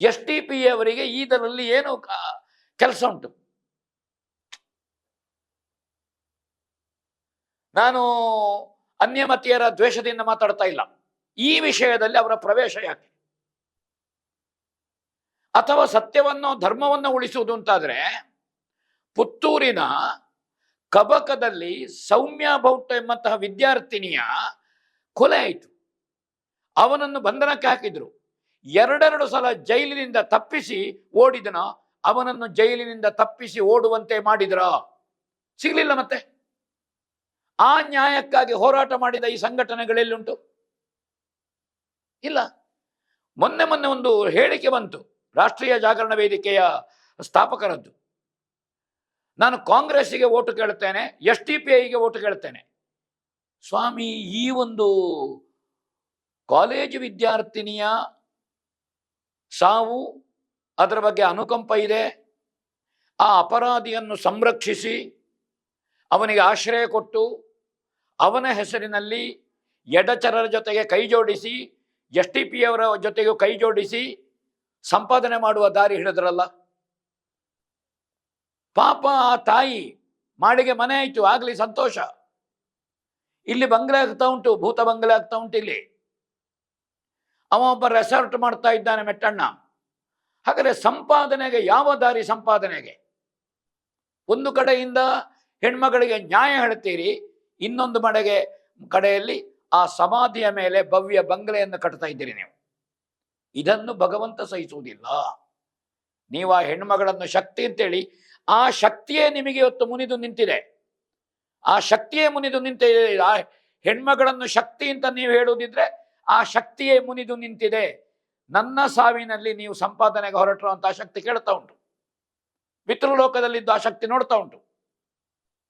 S T P ಅವರಿಗೆ ಇದರಲ್ಲಿ ಏನು ಕೆಲಸ ಉಂಟು. ನಾನು ಅನ್ಯಮತೀಯರ ದ್ವೇಷದಿಂದ ಮಾತಾಡ್ತಾ ಇಲ್ಲ. ಈ ವಿಷಯದಲ್ಲಿ ಅವರ ಪ್ರವೇಶ ಯಾಕೆ? ಅಥವಾ ಸತ್ಯವನ್ನು ಧರ್ಮವನ್ನು ಉಳಿಸುವುದು ಅಂತಾದ್ರೆ ಪುತ್ತೂರಿನ ಕಬಕದಲ್ಲಿ ಸೌಮ್ಯ ಬೌಟ್ ಎಂಬಂತಹ ವಿದ್ಯಾರ್ಥಿನಿಯ ಕೊಲೆ ಆಯಿತು. ಅವನನ್ನು ಬಂಧನಕ್ಕೆ ಹಾಕಿದ್ರು. ಎರಡೆರಡು ಸಲ ಜೈಲಿನಿಂದ ತಪ್ಪಿಸಿ ಓಡಿದನ? ಅವನನ್ನು ಜೈಲಿನಿಂದ ತಪ್ಪಿಸಿ ಓಡುವಂತೆ ಮಾಡಿದ್ರ? ಸಿಗ್ಲಿಲ್ಲ ಮತ್ತೆ. ಆ ನ್ಯಾಯಕ್ಕಾಗಿ ಹೋರಾಟ ಮಾಡಿದ ಈ ಸಂಘಟನೆಗಳೆಲ್ಲುಂಟು? ಇಲ್ಲ. ಮೊನ್ನೆ ಮೊನ್ನೆ ಒಂದು ಹೇಳಿಕೆ ಬಂತು, ರಾಷ್ಟ್ರೀಯ ಜಾಗರಣ ವೇದಿಕೆಯ ಸ್ಥಾಪಕರದ್ದು. ನಾನು ಕಾಂಗ್ರೆಸ್ಸಿಗೆ ಓಟು ಕೇಳ್ತೇನೆ ಎಸ್ ಟಿ ಪಿ ಐಗೆ ಓಟು ಕೇಳ್ತೇನೆ ಸ್ವಾಮಿ, ಈ ಒಂದು ಕಾಲೇಜು ವಿದ್ಯಾರ್ಥಿನಿಯ ಸಾವು ಅದರ ಬಗ್ಗೆ ಅನುಕಂಪ ಇದೆ. ಆ ಅಪರಾಧಿಯನ್ನು ಸಂರಕ್ಷಿಸಿ, ಅವನಿಗೆ ಆಶ್ರಯ ಕೊಟ್ಟು, ಅವನ ಹೆಸರಿನಲ್ಲಿ ಎಡಚರರ ಜೊತೆಗೆ ಕೈ ಜೋಡಿಸಿ, ಎಸ್ ಟಿ ಪಿಯವರ ಜೊತೆಗೂ ಕೈ ಜೋಡಿಸಿ ಸಂಪಾದನೆ ಮಾಡುವ ದಾರಿ ಹಿಡಿದ್ರಲ್ಲ. ಪಾಪ ಆ ತಾಯಿ ಮಾಡಿಗೆ ಮನೆ ಆಯ್ತು, ಆಗಲಿ ಸಂತೋಷ. ಇಲ್ಲಿ ಬಂಗ್ಲೆ ಆಗ್ತಾ ಉಂಟು, ಭೂತ ಬಂಗ್ಲೆ ಆಗ್ತಾ ಉಂಟು ಇಲ್ಲಿ. ಅವ ಒಬ್ಬ ರೆಸಾರ್ಟ್ ಮಾಡ್ತಾ ಇದ್ದಾನೆ ಮೆಟ್ಟಣ್ಣ. ಹಾಗಾದ್ರೆ ಸಂಪಾದನೆಗೆ, ಯಾವ ದಾರಿ ಸಂಪಾದನೆಗೆ? ಒಂದು ಕಡೆಯಿಂದ ಹೆಣ್ಮಗಳಿಗೆ ನ್ಯಾಯ ಹೇಳ್ತೀರಿ, ಇನ್ನೊಂದು ಮಡೆಗೆ ಕಡೆಯಲ್ಲಿ ಆ ಸಮಾಧಿಯ ಮೇಲೆ ಭವ್ಯ ಬಂಗಲೆಯನ್ನು ಕಟ್ತಾ ಇದ್ದೀರಿ ನೀವು. ಇದನ್ನು ಭಗವಂತ ಸಹಿಸುವುದಿಲ್ಲ. ನೀವು ಆ ಹೆಣ್ಮಗಳನ್ನು ಶಕ್ತಿ ಅಂತೇಳಿ, ಆ ಶಕ್ತಿಯೇ ನಿಮಗೆ ಇವತ್ತು ಮುನಿದು ನಿಂತಿದೆ. ಆ ಶಕ್ತಿಯೇ ಮುನಿದು ನಿಂತಿದೆ. ಆ ಹೆಣ್ಮಗಳನ್ನು ಶಕ್ತಿ ಅಂತ ನೀವು ಹೇಳುವುದಿದ್ರೆ ಆ ಶಕ್ತಿಯೇ ಮುನಿದು ನಿಂತಿದೆ. ನನ್ನ ಸಾವಿನಲ್ಲಿ ನೀವು ಸಂಪಾದನೆಗೆ ಹೊರಟಿರುವಂತಹ ಶಕ್ತಿ ಕೇಳ್ತಾ ಉಂಟು. ಪಿತೃಲೋಕದಲ್ಲಿದ್ದು ಆ ಶಕ್ತಿ ನೋಡ್ತಾ ಉಂಟು.